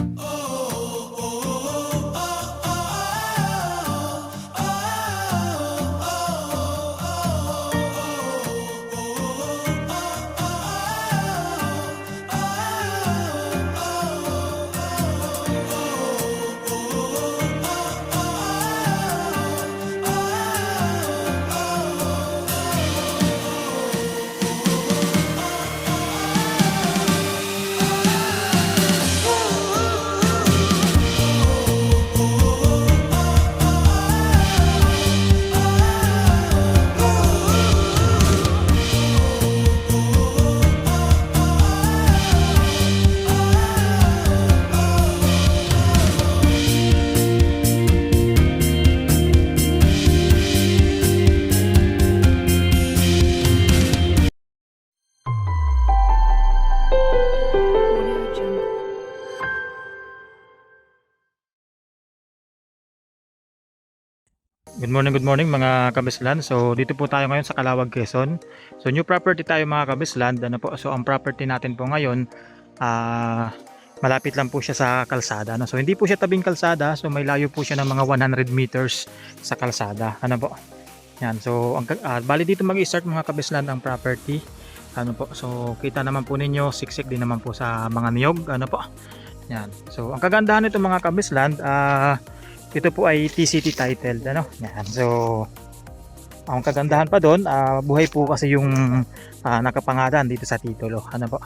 Oh. Good morning, good morning mga kabislan. So dito po tayo ngayon sa Calawag, Quezon. So new property tayo mga kabislan. Ano po? So ang property natin po ngayon ah malapit lang po siya sa kalsada. No? So hindi po siya tabing kalsada. So may layo po siya ng mga 100 meters sa kalsada. Ano po? Yan. So ang ah, bali dito mag-start mga kabislan ang property. Ano po? So kita naman po ninyo siksik din naman po sa mga niyog. Ano po? Yan. So ang kagandahan nito mga kabislan ah ito po ay TCT titled ano? Yan. So ang kagandahan pa doon ah, buhay po kasi yung ah, nakapangalan dito sa titulo. Ano po?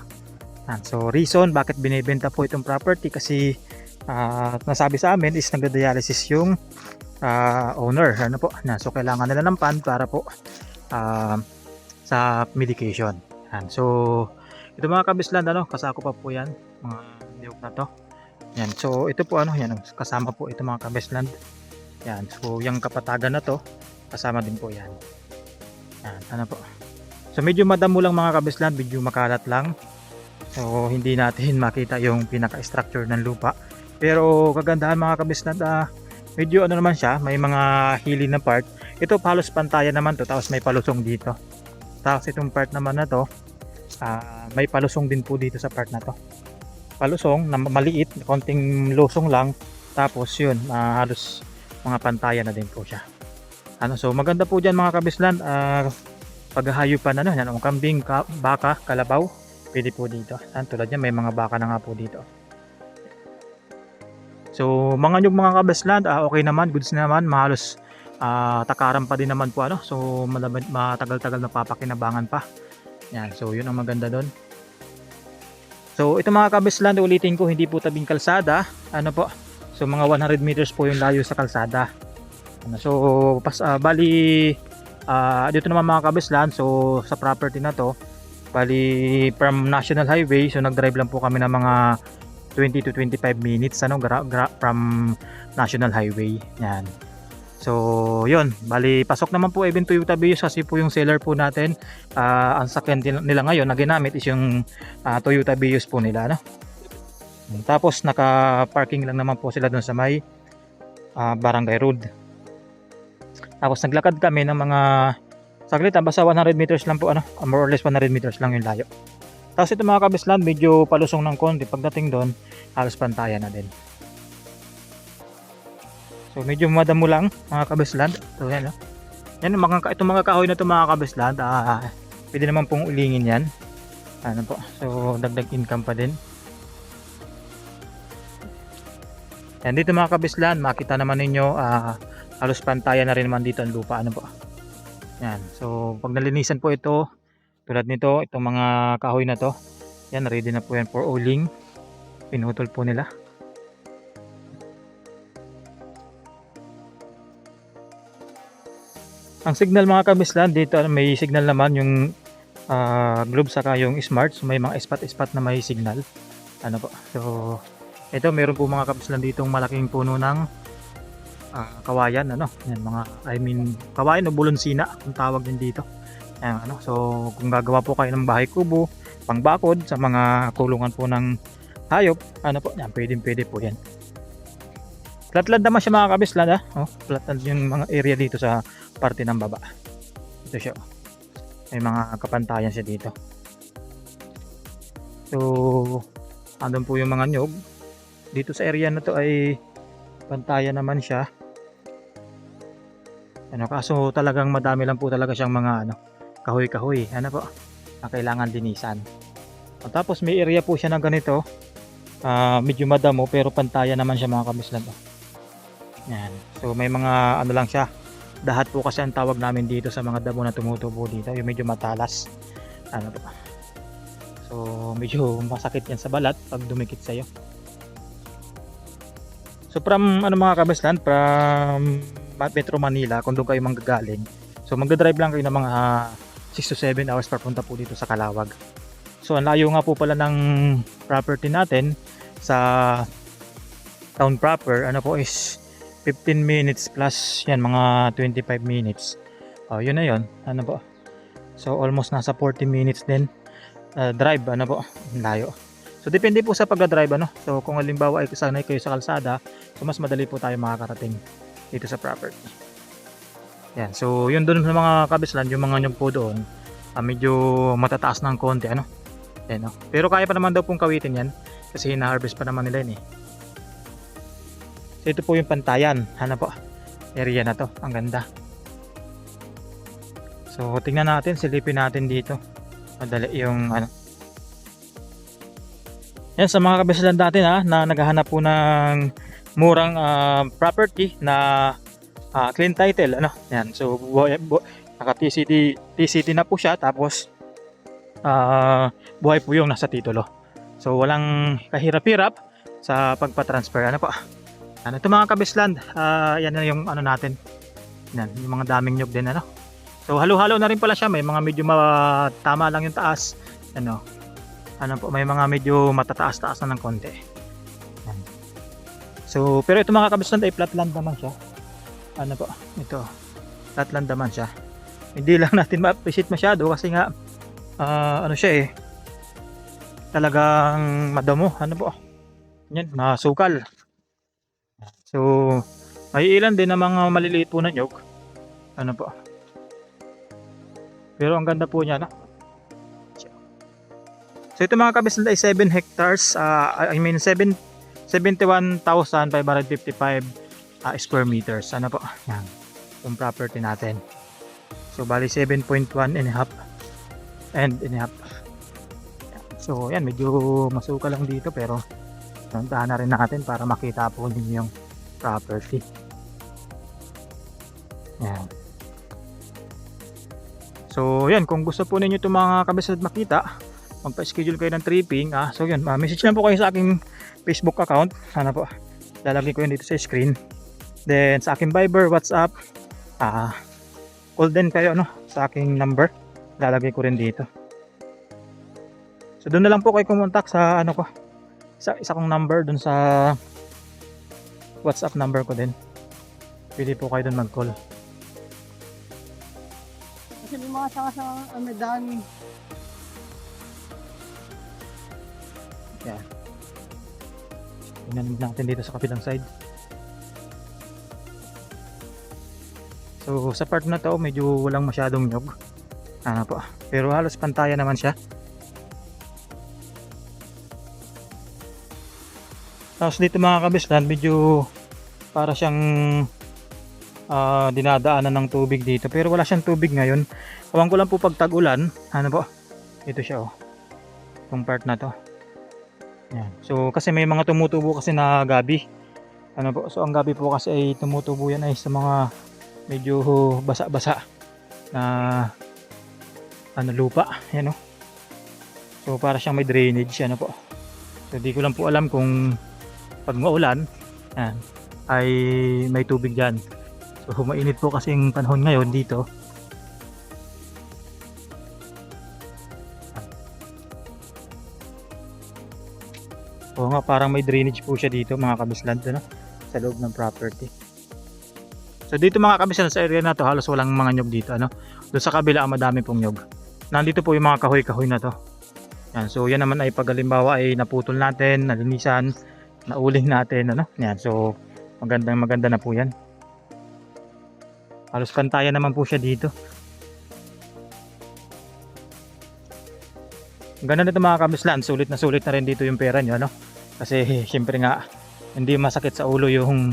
Yan. so reason bakit binebenta po itong property kasi ah, nasabi sa amin is nagda-dialysis yung ah, owner. Ano po? Yan. so kailangan nila ng pan para po ah, sa medication. Yan. so ito mga kabisland ano? Kasako pa po yan. Mga niyog na to yan. So ito po ano, yan kasama po ito mga kabesland. Yan. So yung kapatagan na to, kasama din po yan. Yan, ano po. So medyo madamo lang mga kabesland, medyo makalat lang. So hindi natin makita yung pinaka-structure ng lupa. Pero kagandahan mga kabesland, ah, medyo ano naman siya, may mga hili na part. Ito halos pantayan naman to, tapos may palusong dito. Tapos itong part naman na to, ah, may palusong din po dito sa part na to palusong na maliit, konting lusong lang. Tapos yun, ah, halos mga pantayan na din po siya. Ano, so maganda po dyan mga kabislan. Uh, paghahayupan ano, yan, kambing, ka, baka, kalabaw, pwede po dito. Yan, tulad niya, may mga baka na nga po dito. So mga nyug mga kabislan, ah, okay naman, goods naman, mahalos ah, takaran pa din naman po ano. So matagal-tagal na papakinabangan pa. Yan, so yun ang maganda doon. So ito mga kabisland, ulitin ko hindi po tabing kalsada. Ano po? So mga 100 meters po yung layo sa kalsada. Ano, so pas ah, bali ah, dito naman mga kabisland, so sa property na to, bali from National Highway, so nag-drive lang po kami ng mga 20 to 25 minutes ano gra- gra- from National Highway. Yan. So, yun. Bali, pasok naman po even Toyota Vios kasi po yung seller po natin. ah, ang sakyan nila ngayon na ginamit is yung ah, Toyota Vios po nila. No? Tapos, naka-parking lang naman po sila doon sa may ah, Barangay Road. Tapos, naglakad kami ng mga saglit, basta 100 meters lang po, ano, more or less 100 meters lang yung layo. Tapos ito mga kabislan, medyo palusong ng konti. Pagdating doon, halos pantayan na din. So medyo madamo lang mga kabisland. So yan, no? yan mga, itong mga kahoy na ito mga kabisland, ah, pwede naman pong ulingin yan. Ano po, so dagdag income pa din. Yan dito mga kabisland, makita naman ninyo ah, halos pantayan na rin naman dito ang lupa. Ano po. Yan, so pag nalinisan po ito, tulad nito, itong mga kahoy na to, yan, ready na po yan for uling. Pinutol po nila. Ang signal mga kabislan, dito may signal naman yung ah, globe saka yung smart. So may mga spot-spot na may signal. Ano po. So ito meron po mga kabislan ditong malaking puno ng ah, kawayan ano. Yan mga I mean kawayan o bulonsina kung tawag din dito. Ayan, ano. So kung gagawa po kayo ng bahay kubo, pangbakod sa mga kulungan po ng hayop, ano po, yan pwedeng pwede po yan. Flatland naman siya mga kabislan ha. Oh, flatland yung mga area dito sa parte ng baba. Ito siya. oh. May mga kapantayan siya dito. So, andun po yung mga nyog. dito sa area na to ay pantayan naman siya. Ano, kaso talagang madami lang po talaga siyang mga ano, kahoy-kahoy. Ano po, na kailangan linisan. At tapos may area po siya na ganito. ah, medyo madamo pero pantayan naman siya mga kabislan. oh. Yan. So may mga ano lang siya. Dahat po kasi ang tawag namin dito sa mga damo na tumutubo dito. Yung medyo matalas. Ano po. So medyo masakit yan sa balat pag dumikit sa'yo. So from ano mga kabislan, from Metro Manila, kung doon kayo manggagaling. So magdadrive lang kayo ng mga 6 to 7 hours papunta po dito sa Kalawag. So ang layo nga po pala ng property natin sa town proper, ano po is 15 minutes plus yan mga 25 minutes. Oh, yun na yun. Ano po? So almost nasa 40 minutes din uh, drive ano po, layo. So depende po sa pagda-drive ano. So kung halimbawa ay sanay kayo sa kalsada, so mas madali po tayo makakarating dito sa property. Yan. So yun doon sa mga kabislan, yung mga nyug po doon, ah, medyo matataas ng konti ano. Yan, no? Pero kaya pa naman daw pong kawitin yan kasi hina-harvest pa naman nila yun eh. So ito po yung pantayan. Ano po? Area na to. Ang ganda. So tingnan natin, silipin natin dito. Madali yung ano. Yan sa mga kabislan natin ha, na naghahanap po ng murang ah, property na ah, clean title ano. Yan. So buhay, bu- naka TCT TCT na po siya tapos ah, buhay po yung nasa titulo. So walang kahirap-hirap sa pagpa-transfer ano po. Ano ito mga kabisland, ah, yan na yung ano natin. Yan, yung mga daming nyug din ano. So halo-halo na rin pala siya, may mga medyo ma- tama lang yung taas. Ano? Ano po, may mga medyo matataas-taas na ng konti. Yan. So, pero ito mga kabisland ay flatland naman siya. Ano po, ito. Flatland naman siya. Hindi lang natin ma-appreciate masyado kasi nga ah, ano siya eh. Talagang madamo, ano po. Yan, masukal. So, may ilan din na mga maliliit po na nyog. Ano po. Pero ang ganda po niya, no? So, ito mga kabisland ay 7 hectares. ah, I mean, 7, 71,555 ah, square meters. Ano po? Yan. Yung property natin. So, bali 7.1 and a half. And and a half. So, yan. Medyo masuka lang dito pero Puntahan na rin natin para makita po ninyo yung property. Yan. So, yan. Kung gusto po ninyo itong mga kabisad makita, magpa-schedule kayo ng tripping. Ah, so, yun. ah, message lang po kayo sa aking Facebook account. Sana po. Lalagay ko yun dito sa screen. Then, sa aking Viber, WhatsApp. Ah, call din kayo ano, sa aking number. Lalagay ko rin dito. So, doon na lang po kayo kumontak sa ano ko. Isa, isa kong number doon sa WhatsApp number ko din. Pwede po kayo doon mag-call. Kasi may mga sanga sa Amedan. Tingnan natin dito sa kapilang side. So sa part na to medyo walang masyadong nyog. Ano po. Pero halos pantaya naman siya. Tapos dito mga kabislan medyo para siyang ah, dinadaanan ng tubig dito. Pero wala siyang tubig ngayon. Kawan ko lang po pag tag-ulan. Ano po. Ito siya oh. Itong part na to. Yan. So kasi may mga tumutubo kasi na gabi. Ano po? So ang gabi po kasi ay tumutubo yan ay sa mga medyo basa-basa na ano lupa, yan oh. So para siyang may drainage ano po. So di ko lang po alam kung pag maulan yan, ay may tubig diyan. So mainit po kasi yung panahon ngayon dito. Oo nga, parang may drainage po siya dito mga kabisland ano, sa loob ng property. So dito mga kabisland sa area na to halos walang mga nyog dito ano. Doon sa kabila ang madami pong nyog. Nandito po yung mga kahoy-kahoy na to. Yan, so yan naman ay pag halimbawa ay naputol natin, nalinisan, nauling natin ano. Yan, so magandang maganda na po yan. Halos pantayan naman po siya dito. Ang ganda nito mga kabislan, sulit na sulit na rin dito yung pera nyo, ano? Kasi syempre nga, hindi masakit sa ulo yung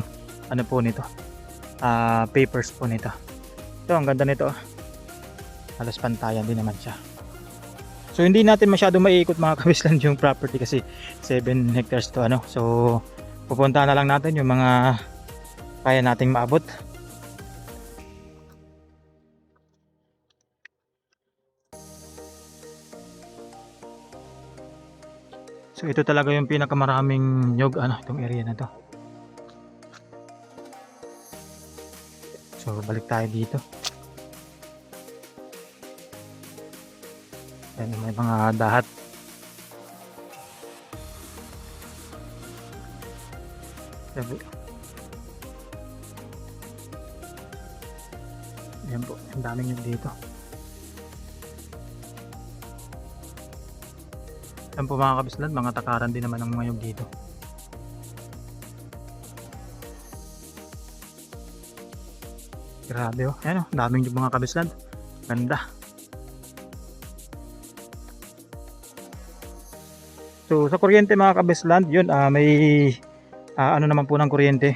ano po nito ah, papers po nito ito ang ganda nito oh. halos pantayan din naman siya so hindi natin masyado maiikot mga kabisland yung property kasi 7 hectares to ano so pupunta na lang natin yung mga kaya nating maabot So ito talaga yung pinakamaraming nyog ano itong area na to. So balik tayo dito. Ayan, may mga dahat. Ayan po, ang daming nyog dito. Yan po mga kabislan, mga takaran din naman ang mga nyog dito. Grabe oh. Ayan oh, daming nyog mga kabislan. Ganda. So sa kuryente mga kabislan, yun ah, may ah, ano naman po ng kuryente.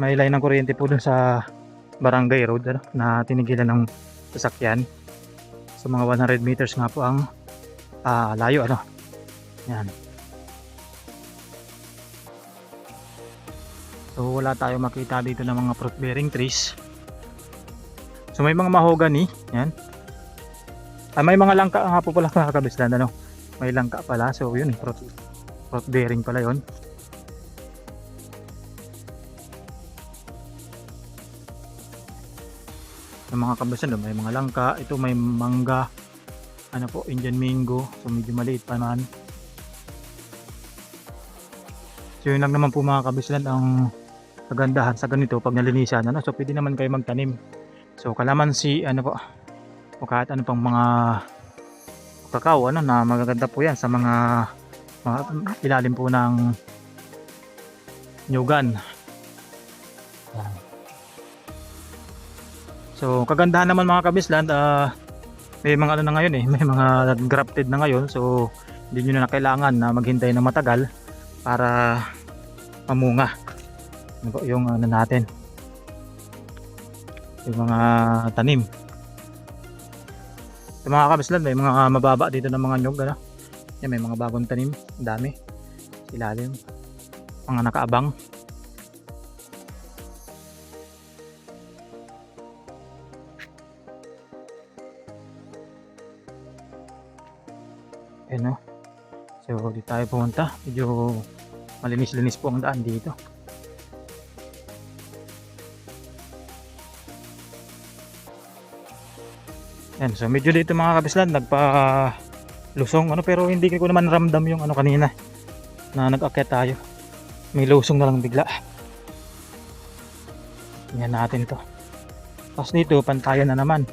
May line ng kuryente po dun sa barangay road ano, na tinigilan ng sasakyan. So mga 100 meters nga po ang ah, layo ano. Yan. So wala tayo makita dito ng mga fruit bearing trees. So may mga mahogany, yan. Ah, may mga langka nga po pala mga kabislan, ano. May langka pala. So yun, fruit, fruit bearing pala yon. Yung mga kabislan, no, may mga langka. Ito may mangga. Ano po, Indian mango. So medyo maliit pa naman. So yun lang naman po mga kabislan ang kagandahan sa ganito pag nalinisan. Ano? So pwede naman kayo magtanim. So kalamansi, ano po, o kahit ano pang mga kakao, ano na magaganda po yan sa mga, mga ilalim po ng nyugan. So kagandahan naman mga kabislan, ah, may mga ano na ngayon eh, may mga grafted na ngayon. So hindi nyo na kailangan na maghintay na matagal para mamunga. Ano yung ano natin, yung mga tanim. Sa mga kabislan, may mga mababa dito ng mga nyog. Ano? Yan, may mga bagong tanim. Ang dami. Ilalim. Mga nakaabang. Ayan no. So, di tayo pumunta. Medyo malinis-linis po ang daan dito. Yan, so medyo dito mga kabislan nagpa lusong ano pero hindi ko naman ramdam yung ano kanina na nag-akyat tayo. May lusong na lang bigla. Yan natin to. Tapos dito pantayan na naman.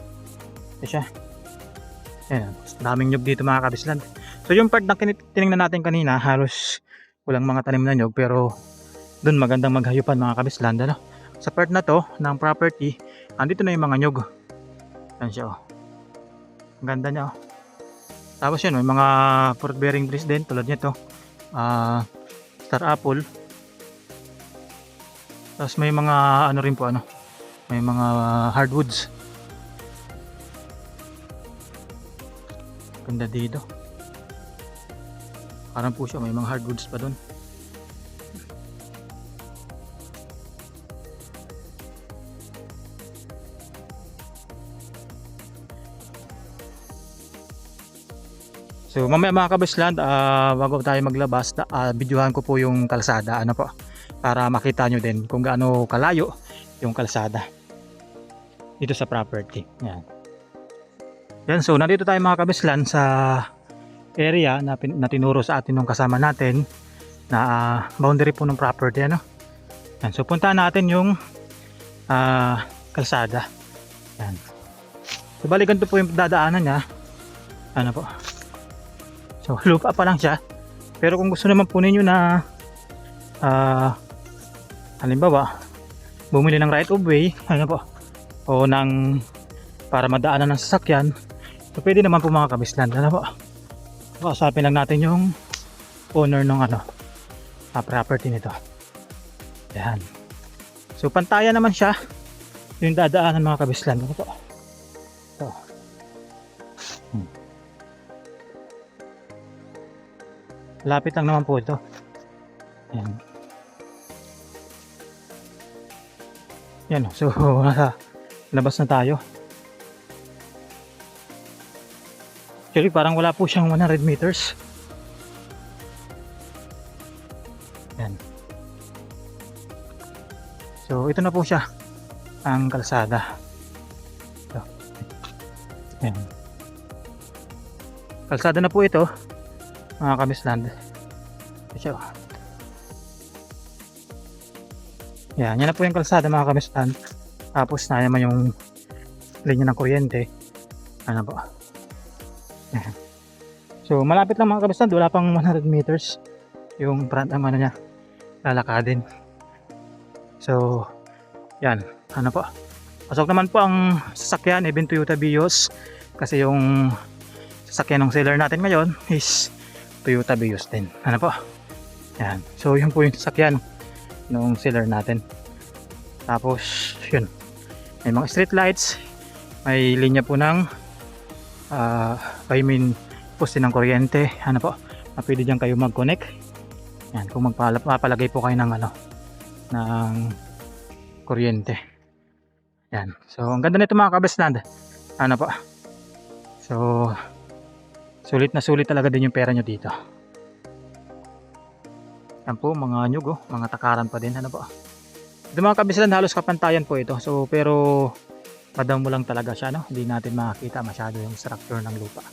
Ito siya. Yan, daming nyug dito mga kabislan. So yung part na tinignan natin kanina halos walang mga tanim na nyug pero doon magandang maghayupan mga kabislan. Ano? Sa part na to ng property, andito na yung mga nyug. Yan siya oh. Ang ganda niya oh. Tapos yun, may mga fruit bearing trees din tulad nito. Ah, star apple. Tapos may mga ano rin po ano. May mga hardwoods. Ganda dito. Parang po siya, may mga hardwoods pa doon. So mamaya mga kabisland, ah bago tayo maglabas, uh, videohan ko po yung kalsada ano po para makita nyo din kung gaano kalayo yung kalsada dito sa property. Yan. Yan, so nandito tayo mga kabisland sa area na, na tinuro sa atin nung kasama natin na ah, boundary po ng property ano. Yan, so punta natin yung ah, kalsada. Yan. So balikan to po yung dadaanan niya. Ano po? So lupa pa lang siya. Pero kung gusto naman po ninyo na ah halimbawa bumili ng right of way, ano po? O ng para madaanan ng sasakyan, so pwede naman po mga kabislan, ano po? Kausapin lang natin yung owner ng ano, ah, property nito. Yan. So pantayan naman siya yung dadaanan mga kabislan. Ano po? Lapit lang naman po ito. Yan. Yan. So nasa labas na tayo. Actually parang wala po siyang 100 meters. Yan. So, ito na po siya. Ang kalsada. Ito. Yan. Kalsada na po ito. Mga siya. oh. Yan. Yan na po yung kalsada mga kamisland. Tapos na naman yung linya ng kuryente. Ano po. So, malapit lang mga kamisland. Wala pang 100 meters yung front ang ano niya lalakadin. So, yan. Ano po? Pasok naman po ang sasakyan, even Toyota Vios. Kasi yung sasakyan ng seller natin ngayon is Toyota Vios din. Ano po? Yan. So, yun po yung sasakyan ng seller natin. Tapos, yun. May mga street lights. May linya po ng uh, I mean, poste ng kuryente. Ano po? Na pwede dyan kayo mag-connect. Yan, kung magpapalagay po kayo ng ano, ng kuryente. Yan. So, ang ganda nito mga kabesland. Ano po? So, sulit na sulit talaga din yung pera nyo dito. Yan po, mga nyug, oh, mga takaran pa din. Ano po? Ito mga kabesland, halos kapantayan po ito. So, pero, padang mo lang talaga siya, no? Hindi natin makakita masyado yung structure ng lupa.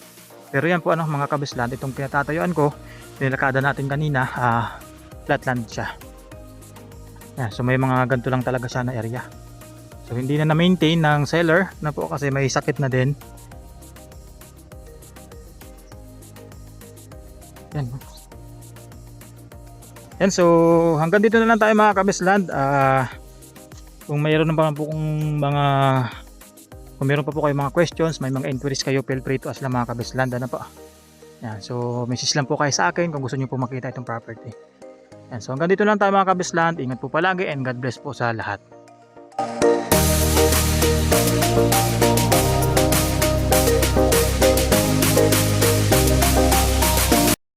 Pero yan po, ano, mga kabesland, itong pinatatayuan ko, nilakada natin kanina, ah, flatland siya. Yan, so may mga ganito lang talaga siya na area. So hindi na na-maintain ng seller na po kasi may sakit na din. Yan. Yan, so hanggang dito na lang tayo mga kabesland. Ah, kung mayroon na pa po kung mga kung meron pa po kayo mga questions, may mga inquiries kayo, feel free to ask lang mga kabesland. Ano po? Yan, so message lang po kayo sa akin kung gusto niyo po makita itong property. Yan, so hanggang dito lang tayo mga kabisland. Ingat po palagi and God bless po sa lahat.